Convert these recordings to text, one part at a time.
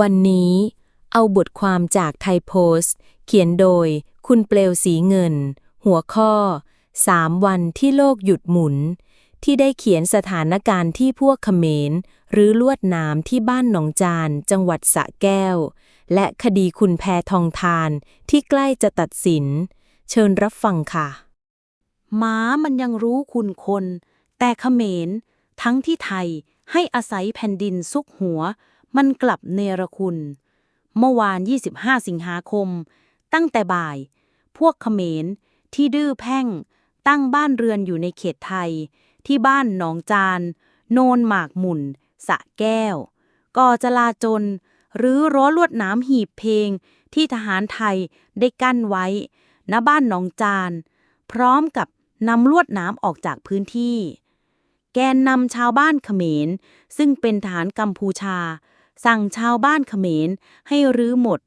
วันนี้ เอาบทความจากไทยโพสต์ เขียนโดยคุณเปลวสีเงิน หัวข้อ 3 วันที่โลกหยุดหมุน ที่ได้เขียนสถานการณ์ที่พวกเขมร หรือลวดน้ำที่บ้านหนองจาน จังหวัดสะแก้ว และคดีคุณแพทองทานที่ใกล้จะตัดสิน เชิญรับฟังค่ะหม้ามันยังรู้คุณคน แต่เขมร ทั้งที่ไทยให้อาศัยแผ่นดินซุกหัว มันกลับเนรคุณ เมื่อวาน 25 สิงหาคม ตั้งแต่บ่าย พวกเขมร ที่ดื้อแพ่ง ตั้งบ้านเรือนอยู่ในเขตไทย ที่บ้านหนองจาน โนนหมากหมุน สะแก้ว ก่อจลาจลหรือร้อลวดน้ำหีบเพลง ที่ทหารไทยได้กั้นไว้ ณบ้านหนองจาน พร้อมกับนำลวดน้ำออกจากพื้นที่ แกนนำชาวบ้านเขมร ซึ่งเป็นทหารกัมพูชา สั่งชาวบ้านเขมรให้รื้อหมด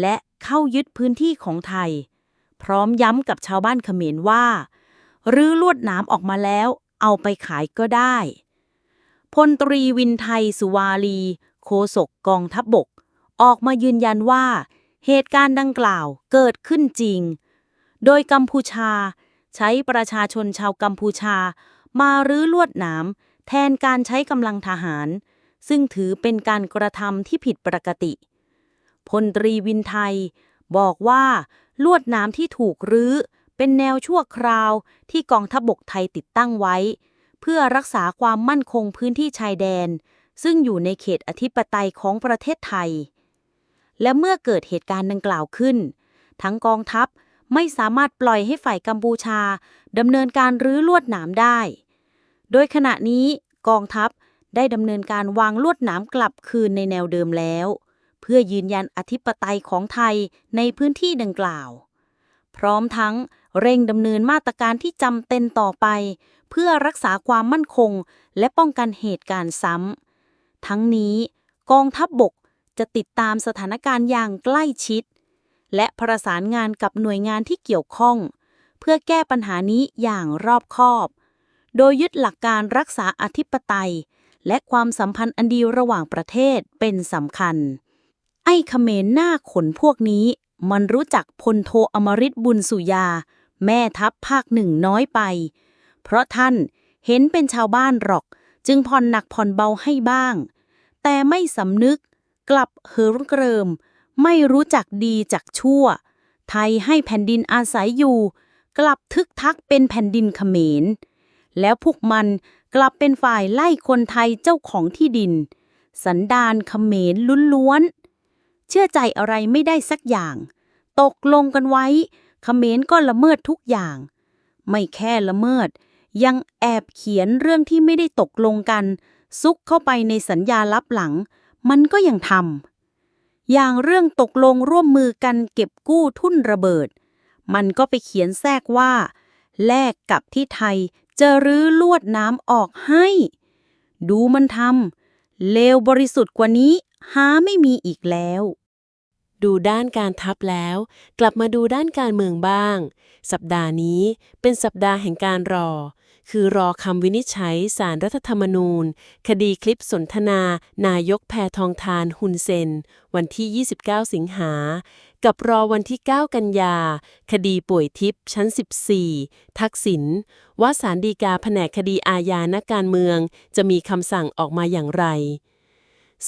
และเข้ายึดพื้นที่ของไทย พร้อมย้ำกับชาวบ้านเขมรว่า รื้อลวดหน้ำออกมาแล้ว เอาไปขายก็ได้ พลตรีวินไทยสุวาลีโฆษกกองทัพบบก ออกมายืนยันว่า เหตุการณ์ดังกล่าวเกิดขึ้นจริง โดยกัมพูชาใช้ประชาชนชาวกัมพูชา มารื้อลวดหนามแทนการใช้กำลังทหาร ซึ่งถือเป็นการกระทำที่ผิดปกติ พลตรีวินไทย บอกว่า ลวดนามที่ถูกรื้อ เป็นแนวชั่วคราวที่กองทัพบบกไทยติดตั้งไว้ เพื่อรักษาความมั่นคงพื้นที่ชายแดน ซึ่งอยู่ในเขตอธิปไตยของประเทศไทย และเมื่อเกิดเหตุการณ์ดังกล่าวขึ้น ทั้งกองทัพไม่สามารถปล่อยให้ฝ่ายกัมพูชาดำเนินการรื้อลวดหนามได้ โดยขณะนี้กองทัพ ได้ดำเนินการวางลวดหนามกลับคืนในแนวเดิมแล้ว เพื่อยืนยันอธิปไตยของไทยในพื้นที่ดังกล่าว พร้อมทั้งเร่งดำเนินมาตรการที่จำเป็นต่อไป เพื่อรักษาความมั่นคง และป้องกันเหตุการณ์ซ้ำทั้งนี้กองทัพบบกจะติดตามสถานการณ์อย่างใกล้ชิด และประสานงานกับหน่วยงานที่เกี่ยวข้อง เพื่อแก้ปัญหานี้อย่างรอบคอบ โดยยึดหลักการรักษาอธิปไตย และความสัมพันธ์อันดีระหว่างประเทศเป็นสำคัญ ไอ้เขมรหน้าขนพวกนี้ มันรู้จักพลโทอมริตบุญสุยา แม่ทัพภาคหนึ่งน้อยไป เพราะท่านเห็นเป็นชาวบ้านหรอก จึงผ่อนหนักผ่อนเบาให้บ้าง แต่ไม่สำนึกกลับเหิมเกริม ไม่รู้จักดีจากชั่ว ไทยให้แผ่นดินอาศัยอยู่ กลับทึกทักเป็นแผ่นดินเขมร แล้วพวกมัน กลับเป็นฝ่ายไล่คนไทยเจ้าของที่ดิน สันดานเขมรล้วนๆ เชื่อใจอะไรไม่ได้สักอย่าง ตกลงกันไว้เขมรก็ละเมิดทุกอย่าง ไม่แค่ละเมิด ยังแอบเขียนเรื่องที่ไม่ได้ตกลงกัน ซุกเข้าไปในสัญญาลับหลัง มันก็ยังทำอย่างเรื่องตกลงร่วมมือกันเก็บกู้ทุนระเบิด มันก็ไปเขียนแทรกว่าแลกกับที่ไทย จะรื้อลวดน้ำออกให้ ดูมันทำเลวบริสุทธิ์กว่านี้หาไม่มีอีกแล้ว ดูด้านการทัพแล้ว กลับมาดูด้านการเมืองบ้าง สัปดาห์นี้เป็นสัปดาห์แห่งการรอ คือรอคำวินิจฉัยสารรัฐธรรมนูญ คดีคลิปสนทนา นายกแพทองทานฮุนเซน วันที่ 29 สิงหา กับรอวันที่ 9 กันยา คดีป่วยทิพย์ชั้น 14 ทักษิณว่าสารดีกาแผนกคดีอาญานักการเมือง จะมีคำสั่งออกมาอย่างไร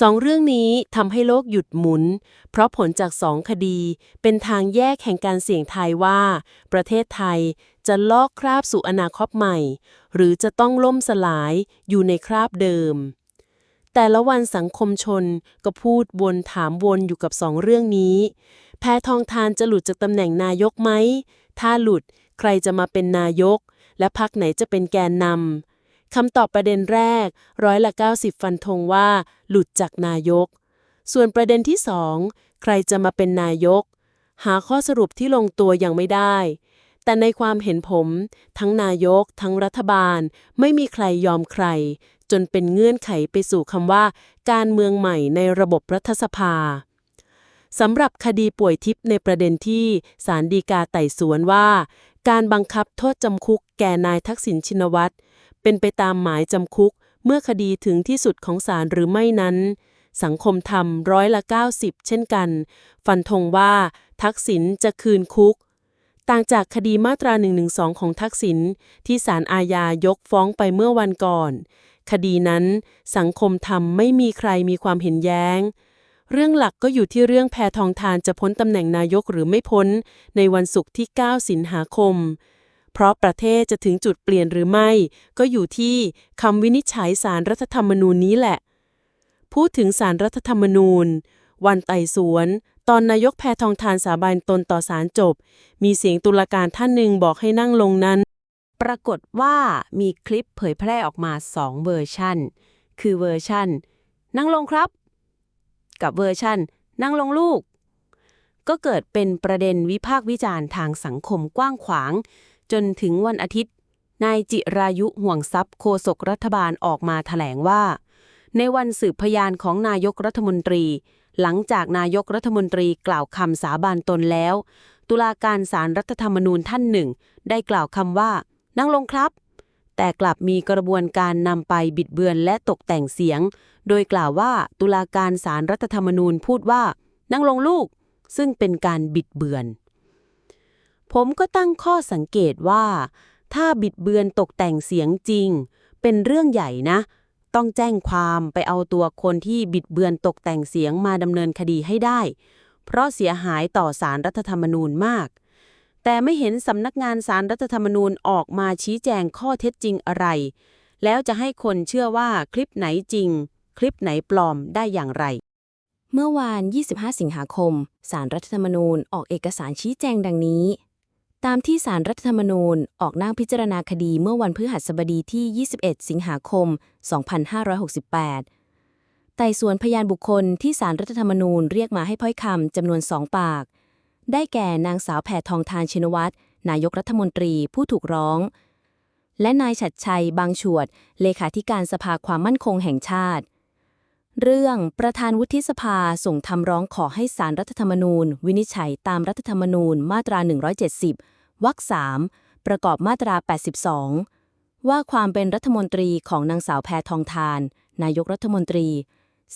สองเรื่องนี้ทำให้โลกหยุดหมุน เพราะผลจากสองคดี เป็นทางแยกแห่งการเสี่ยงทายว่า ประเทศไทยจะลอกคราบสู่อนาคตใหม่ หรือจะต้องล่มสลายอยู่ในคราบเดิม แต่ละวันสังคมชนก็พูดวนถามวนอยู่กับสองเรื่องนี้ แพทองทานจะหลุดจากตำแหน่งนายกไหม ถ้าหลุดใครจะมาเป็นนายก และพรรคไหนจะเป็นแกนนำ คำตอบประเด็นแรกร้อยละ 90 ฟันธงว่า หลุดจากนายก ส่วนประเด็นที่สองใครจะมาเป็นนายก หาข้อสรุปที่ลงตัวยังไม่ได้ แต่ในความเห็นผม ทั้งนายก ทั้งรัฐบาล ไม่มีใครยอมใคร จนเป็นเงื่อนไขไปสู่คำว่า การเมืองใหม่ในระบบรัฐสภาสำหรับคดีป่วยทิพย์ในประเด็นที่ศาลฎีกาไต่สวนว่า การบังคับโทษจำคุกแก่นายทักษิณชินวัตร เป็นไปตามหมายจำคุก เมื่อคดีถึงที่สุดของศาลหรือไม่นั้น สังคมธรรมร้อยละ 90 เช่นกัน ฟันธงว่า ทักษิณจะคืนคุก ต่างจากคดีมาตรา 112 ของทักษิณที่ศาลอาญายกฟ้องไปเมื่อวันก่อน คดีนั้น สังคมธรรมไม่มีใครมีความเห็นแย้งเรื่องหลักก็อยู่ที่เรื่องแพทองทานจะพ้นตำแหน่งนายกหรือไม่พ้น ในวันศุกร์ที่ 9 สิงหาคม เพราะประเทศจะถึงจุดเปลี่ยนหรือไม่ ก็อยู่ที่คำวินิจฉัยสารรัฐธรรมนูญนี้แหละ พูดถึงสารรัฐธรรมนูญ วันไต่สวน ตอนนายกแพทองทานสาบานตนต่อศาลจบ มีเสียงตุลาการท่านหนึ่งบอกให้นั่งลงนั้น ปรากฏว่ามีคลิปเผยแพร่ออกมา2เวอร์ชันคือเวอร์ชันนั่งลงครับ กับเวอร์ชันนั่งลงลูก ก็เกิดเป็นประเด็นวิพากษ์วิจารณ์ทางสังคมกว้างขวาง จนถึงวันอาทิตย์ นายจิรายุห่วงทรัพย์โฆษกรัฐบาลออกมาถแถลงว่า ในวันสืบพยานของนายกรัฐมนตรี หลังจากนายกรัฐมนตรีกล่าวคำสาบานตนแล้ว ตุลาการศาลรัฐธรรมนูญท่านหนึ่ง ได้กล่าวคำว่า นั่งลงครับ แต่กลับมีกระบวนการนำไปบิดเบือนและตกแต่งเสียง โดยกล่าวว่าตุลาการศาลรัฐธรรมนูญพูดว่า นั่งลงลูก ซึ่งเป็นการบิดเบือน ผมก็ตั้งข้อสังเกตว่า ถ้าบิดเบือนตกแต่งเสียงจริง เป็นเรื่องใหญ่นะ ต้องแจ้งความไปเอาตัวคนที่บิดเบือนตกแต่งเสียงมาดำเนินคดีให้ได้ เพราะเสียหายต่อสารรัฐธรรมนูญมาก แต่ไม่เห็นสำนักงานสารรัฐธรรมนูญออกมาชี้แจงข้อเท็จจริงอะไร แล้วจะให้คนเชื่อว่าคลิปไหนจริง คลิปไหนปลอมได้อย่างไรเมื่อวาน 25 สิงหาคม สารรัฐธรรมนูญออกเอกสารชี้แจงดังนี้ ตามที่สารรัฐธรรมนูญ ออกนั่งพิจารณาคดีเมื่อวันพฤหัสบดีที่ 21 สิงหาคม 2568 ไต่สวนพยานบุคคลที่สารรัฐธรรมนูญเรียกมาให้พ้อยคำจำนวนสองปาก ได้แก่นางสาวแพทองทานชินวัตรนายกรัฐมนตรีผู้ถูกร้อง และนายฉัดชัย บางฉวด เลขาธิการสภาความมั่นคงแห่งชาติ เรื่องประธานวุฒิสภาส่งคำร้องขอให้สารรัฐธรรมนูญ วินิจฉัยตามรัฐธรรมนูญมาตรา 170 วรรค3ประกอบมาตรา 82 ว่าความเป็นรัฐมนตรีของนางสาวแพทองทาน นายกรัฐมนตรี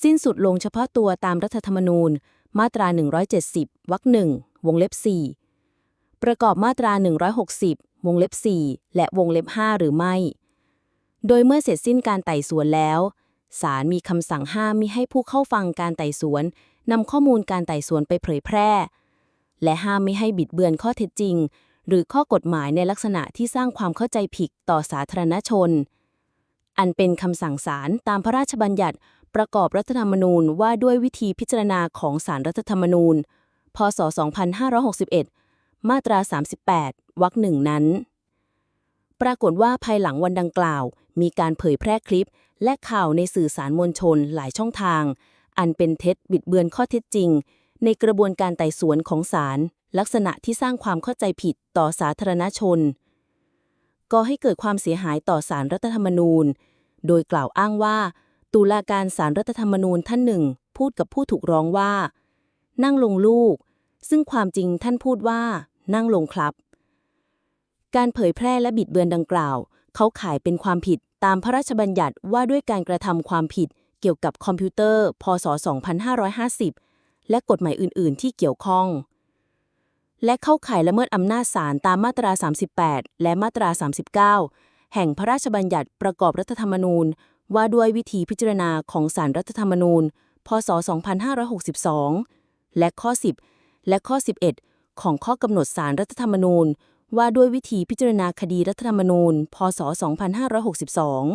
สิ้นสุดลงเฉพาะตัวตามรัฐธรรมนูญ มาตรา 170 วรรค1วงเล็บ 4 ประกอบมาตรา 160 วงเล็บ 4 และวงเล็บ 5 หรือไม่ โดยเมื่อเสร็จสิ้นการไต่สวนแล้ว ศาลมีคำสั่งห้ามมิให้ผู้เข้าฟังการไต่สวนนำข้อมูลการไต่สวนไปเผยแพร่ และห้ามไม่ให้บิดเบือนข้อเท็จจริง หรือข้อกฎหมายในลักษณะที่สร้างความเข้าใจผิดต่อสาธารณชน อันเป็นคำสั่งศาลตามพระราชบัญญัติประกอบรัฐธรรมนูญว่าด้วยวิธีพิจารณาของศาลรัฐธรรมนูญ พศ 2561 มาตรา 38 วรรคหนึ่งนั้น ปรากฏว่าภายหลังวันดังกล่าว มีการเผยแพร่คลิป และข่าวในสื่อสารมวลชนหลายช่องทาง อันเป็นเท็จบิดเบือนข้อเท็จจริง ในกระบวนการไต่สวนของศาลลักษณะที่สร้างความเข้าใจผิดต่อสาธารณชนก็ให้เกิดความเสียหายต่อสารรัฐธรรมนูญ โดยกล่าวอ้างว่า ตุลาการสารรัฐธรรมนูญท่านหนึ่ง พูดกับผู้ถูกร้องว่า นั่งลงลูก ซึ่งความจริงท่านพูดว่า นั่งลงครับ การเผยแพร่และบิดเบือนดังกล่าว เขาขายเป็นความผิด ตามพระราชบัญญัติว่าด้วยการกระทำความผิดเกี่ยวกับคอมพิวเตอร์ พศ 2550 และกฎหมายอื่น ๆ ที่เกี่ยวข้อง และเข้าข่ายละเมิดอำนาจศาลตามมาตรา 38 และมาตรา 39 แห่งพระราชบัญญัติประกอบรัฐธรรมนูญ ว่าด้วยวิธีพิจารณาของศาลรัฐธรรมนูญ พศ 2562 และข้อ 10 และข้อ 11 ของข้อกำหนดศาลรัฐธรรมนูญ ว่าด้วยวิธีพิจารณาคดีรัฐธรรมนูญ พศ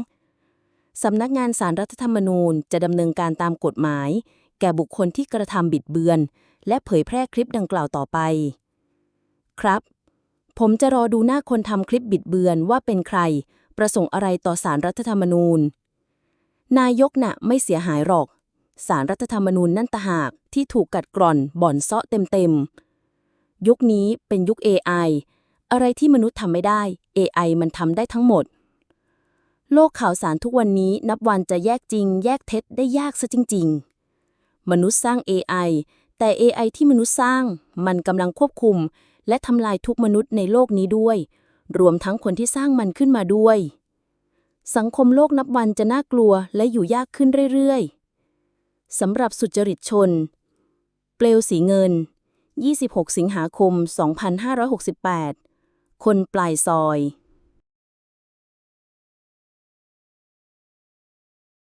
2562 สำนักงานสารรัฐธรรมนูญจะดำเนินการตามกฎหมาย แก่บุคคลที่กระทำบิดเบือน และเผยแพร่คลิปดังกล่าวต่อไป ครับ ผมจะรอดูหน้าคนทำคลิปบิดเบือนว่าเป็นใคร ประสงค์อะไรต่อสารรัฐธรรมนูญ นายกน่ะไม่เสียหายหรอกสารรัฐธรรมนูญนั่นตะหากที่ถูกกัดกร่อนบ่อนเซาะเต็มๆ ยุคนี้เป็นยุค AI อะไรที่มนุษย์ทำไม่ได้ AI มันทำได้ทั้งหมด โลกข่าวสารทุกวันนี้นับวันจะแยกจริง แยกเท็จได้ยากซะจริง ๆ มนุษย์สร้าง AI แต่ AI ที่มนุษย์สร้าง มันกำลังควบคุม และทำลายทุกมนุษย์ในโลกนี้ด้วย รวมทั้งคนที่สร้างมันขึ้นมาด้วย สังคมโลกนับวันจะน่ากลัวและอยู่ยากขึ้นเรื่อยๆสำหรับสุจริตชน เปลวสีเงิน 26 สิงหาคม 2568 คนปลายซอย